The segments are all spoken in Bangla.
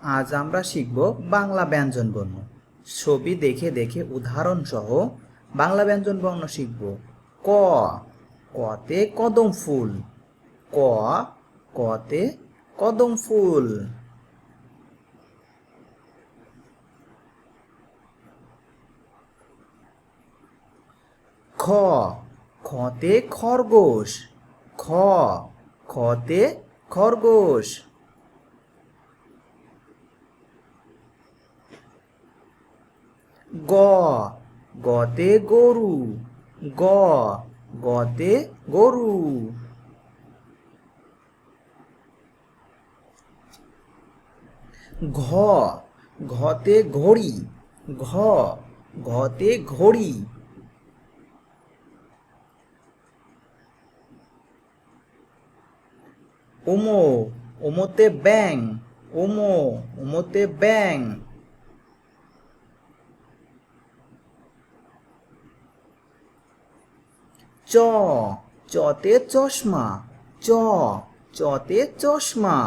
আজ আমরা শিখব বাংলা ব্যঞ্জনবর্ণ ছবি দেখে দেখে উদাহরণ সহ বাংলা ব্যঞ্জনবর্ণ শিখব। ক, কতে কদম ফুল। ক, কতে কদম ফুল। খ, খতে খরগোশ। খ, খতে খরগোশ। গ, গতে গরু, গ, গতে গরু। ঘ, ঘতে ঘড়ি, ঘ, ঘতে ঘড়ি। ওমো, ওমোতে ব্যাং ওমো, ওমোতে ব্যাং চ চতে চশমা চ চতে চশমা।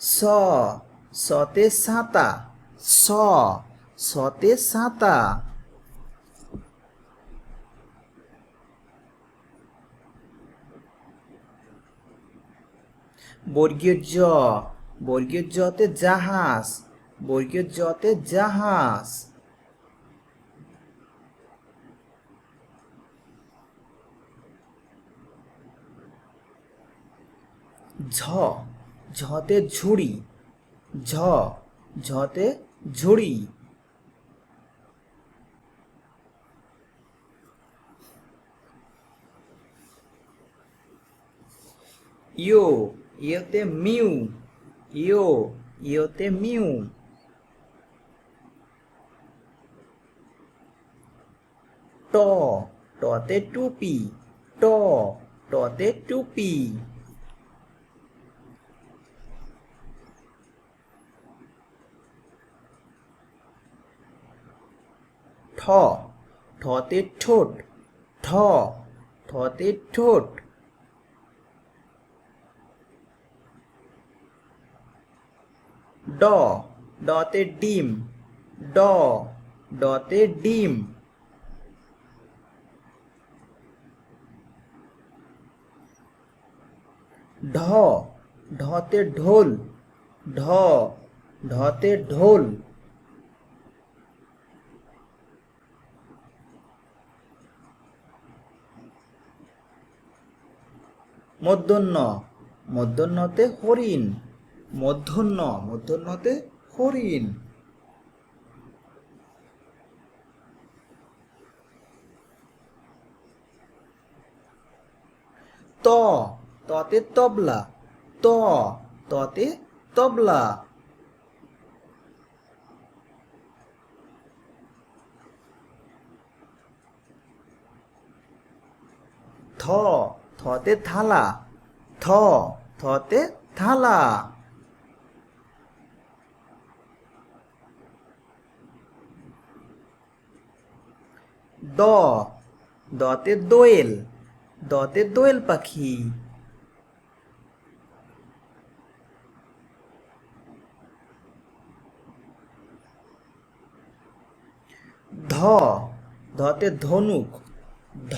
স সতে সাতা স সতে সাতা। বর্গীয় জ বর্গীয় জতে জাহাজ, বর্গীয় জতে জাহাজ। ঝ, ঝতে ঝুড়ি। ঝ, ঝতে ঝুড়ি। ইয়ো, ইয়েতে মিউ। ইয়ো ইয়োতে মিউ। ট, টতে টুপি। ট, টতে টুপি। ঠ, ঠতে ঠোঁট। ঠ, ঠতে ঠোঁট। ড, ডতে ডিম, ড, ডতে ডিম। ঢ, ঢতে ঢোল, ঢ, ঢতে ঢোল। মধ্যন্ন মধ্যন্নতে হরিণ। মধ্যন্ন মধ্যন্নতে হরিণ। ত, ততে তবলা। ত, ততে তবলা। থ, থতে থালা। থ, থতে থালা। দ। দতে দোয়েল। দতে দোয়েল পাখি। ধ। ধতে ধনুক। ধ।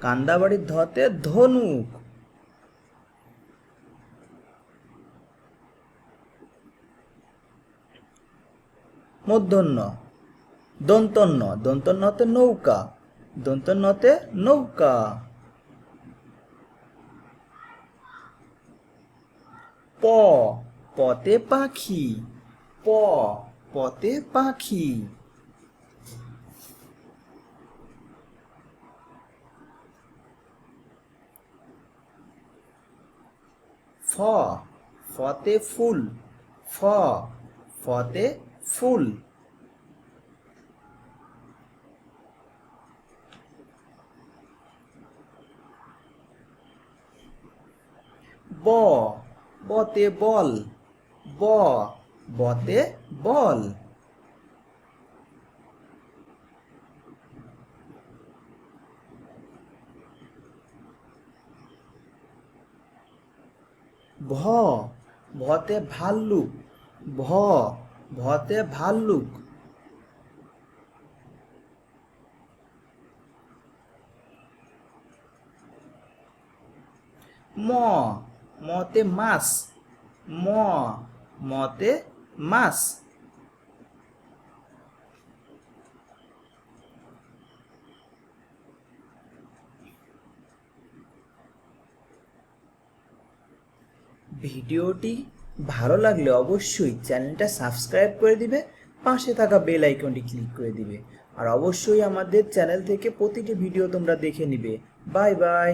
কান্দাবাড়ির ধতে ধনুক। মূর্ধন্য দন্তন্য দন্তন্যতে নৌকা দন্তন্যতে নৌকা। প পতে পাখি, প পতে পাখি। ফ, ফতে ফুল, ফ, ফতে ফুল। ব বতে বল ব বতে বল। ভ ভতে ভাল্লুক ভ ভতে ভাল্লুক। ম মতে মাছ ম, মতে মাছ ভিডিওটি ভালো লাগলে অবশ্যই চ্যানেলটা সাবস্ক্রাইব করে দিবে, পাশে থাকা বেল আইকনটি ক্লিক করে দিবে। আর অবশ্যই আমাদের চ্যানেল থেকে প্রতিটি ভিডিও তোমরা দেখে নিবে। Bye bye.